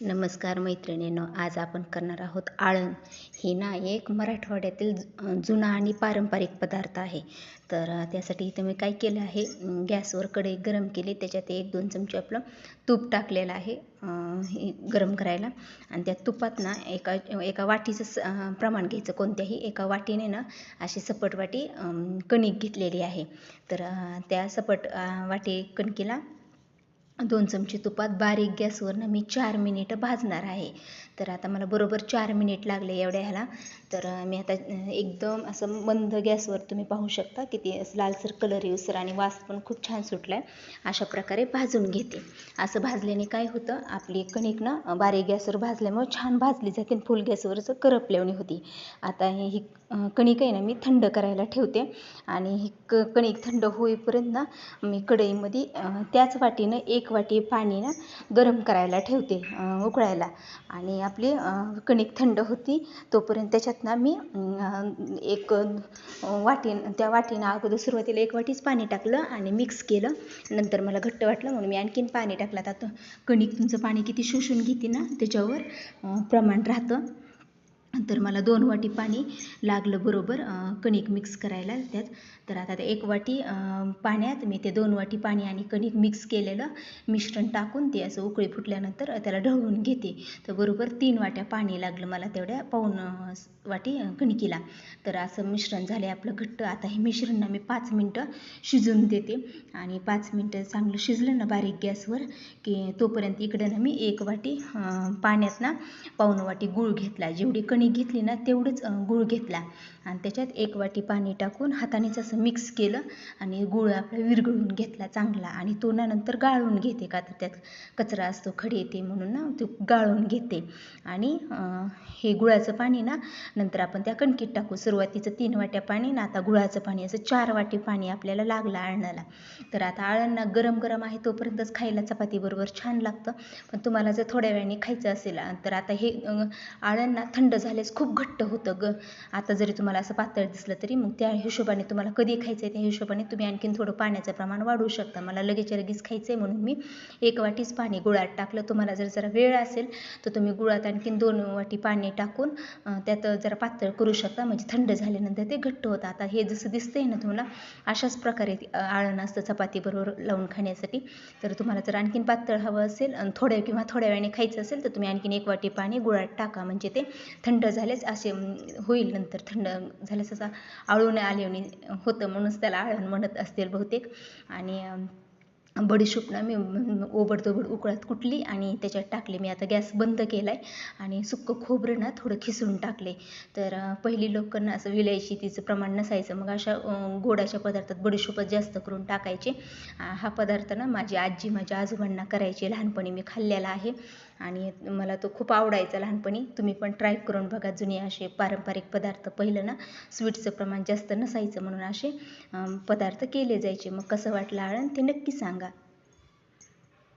नमस्कार मैत्रिणींनो आज आपण करणार आहोत आळण ही ना एक मराठवाड्यातील जु- जुना आणि पारंपरिक पदार्थ आहे. तर त्यासाठी इथं मी काय केलं आहे गॅसवर कढई गरम केली. त्याच्यात एक दोन चमचे आपलं तूप टाकलेलं आहे हे गरम करायला. आणि त्या तुपात ना एका एका वाटीचं स- प्रमाण घ्यायचं कोणत्याही एका वाटीने ना अशी सपट वाटी कणिक घेतलेली आहे. तर त्या सपट वाटी कणकीला दोन चमचे तुपात बारीक गॅसवरनं मी चार मिनिटं भाजणार आहे. तर आता मला बरोबर चार मिनिट लागले एवढ्या ह्याला. तर मी आता एकदम असं मंद गॅसवर तुम्ही पाहू शकता किती असं लालसर कलर येऊसर आणि वास पण खूप छान सुटला आहे अशा प्रकारे भाजून घेते. असं भाजल्याने काय होतं आपली कणिक ना बारीक गॅसवर भाजल्यामुळे छान भाजली जाते आणि फुल गॅसवरच करपलेवणी होती. आता ही ही, कणिक आहे ना मी थंड करायला ठेवते आणि ही क कणिक थंड होईपर्यंत ना मी कढईमध्ये त्याच वाटीनं एक वाटी पाणी ना गरम करायला ठेवते उकळायला. आणि आपली कणिक थंड होती तोपर्यंत त्याच्यात ना मी एक वाटीनं त्या वाटीनं अगोदर सुरुवातीला एक वाटीच पाणी टाकलं आणि मिक्स केलं. नंतर मला घट्ट वाटलं म्हणून मी आणखीन पाणी टाकलं. आता कणिक तुमचं पाणी किती शोषून घेते ना त्याच्यावर प्रमाण राहतं. तर मला दोन वाटी पाणी लागलं बरोबर कणिक मिक्स करायला त्यात. तर आता ते एक वाटी पाण्यात मी ते दोन वाटी पाणी आणि कणिक मिक्स केलेलं मिश्रण टाकून ते असं उकळी फुटल्यानंतर त्याला ढवळून घेते. तर बरोबर तीन वाट्या पाणी लागलं मला तेवढ्या पाऊन वाटी कणकीला तर असं मिश्रण झालं आपलं घट्ट. आता हे मिश्रण ना मी पाच मिनटं शिजून देते. आणि पाच मिनटं चांगलं शिजलं ना बारीक गॅसवर की तोपर्यंत इकडं ना मी एक वाटी पाण्यात ना पाऊन वाटी गूळ घेतला. जेवढी कणिक घेतली ना तेवढंच गूळ घेतला. आणि त्याच्यात एक वाटी पाणी टाकून हातानेच असं मिक्स केलं आणि गूळ आपला विरघळून घेतला चांगला. आणि तो ना नंतर गाळून घेते का तर त्यात कचरा असतो खडे येते म्हणून ना तो गाळून घेते. आणि हे गुळाचं पाणी ना नंतर आपण त्या कणकीत टाकू. सुरुवातीचं तीन वाट्या पाणी ना आता गुळाचं पाणी असं चार वाटी पाणी आपल्याला लागलं आळणाला. तर आता आळणना गरम गरम आहे तोपर्यंतच खायला चपातीबरोबर छान लागतं. पण तुम्हाला जर थोड्या वेळाने खायचं असेल तर आता हे आळणना थंड झाल्यास खूप घट्ट होतं ग. आता जरी तुम्हाला असं पातळ दिसलं तरी मग त्या हिशोबाने तुम्हाला कधी खायचं आहे त्या हिशोबाने तुम्ही आणखीन थोडं पाण्याचं प्रमाण वाढवू शकता. मला लगेच लगेच खायचं आहे म्हणून मी एक वाटीच पाणी गुळात टाकलं. तुम्हाला जर जरा वेळ असेल तर तुम्ही गुळात आणखीन दोन वाटी पाणी टाकून त्यात जर पातळ करू शकता म्हणजे थंड झाल्यानंतर ते घट्ट होतं. आता हे जसं दिसतंय ना तुम्हाला अशाच प्रकारे आळण असतं चपातीबरोबर लावून खाण्यासाठी. तर तुम्हाला जर आणखीन पातळ हवं असेल आणि थोड्या किंवा थोड्या वेळाने खायचं असेल तर तुम्ही आणखीन एक वाटी पाणी गुळात टाका. म्हणजे ते थंड झालेच असे होईल नंतर थंड झाल्यास असा आळून आल्याने होतं म्हणूनच त्याला आळण म्हणत असतील बहुतेक. आणि अं, मी ओबडधोबड उकळत कुटली आणि त्याच्यात टाकले. मी आता गॅस बंद केला आहे आणि सुक्कं खोबरं ना थोडं खिसून टाकले. तर पहिली लोकांना असं विलायची तिचं प्रमाण नसायचं. मग अशा गोडाच्या पदार्थात बडीशोपच जास्त करून टाकायचे. हा पदार्थ ना माझी आजी माझ्या आजोबांना करायची. लहानपणी मी खाल्लेला आहे. आणि मला तो खूप आवडायचा लहानपणी. तुम्ही पण ट्राय करून बघा जुने असे पारंपरिक पदार्थ. पहिलं ना स्वीटचं प्रमाण जास्त नसायचं म्हणून असे पदार्थ केले जायचे. मग कसं वाटलं आळण ते नक्की सांगा.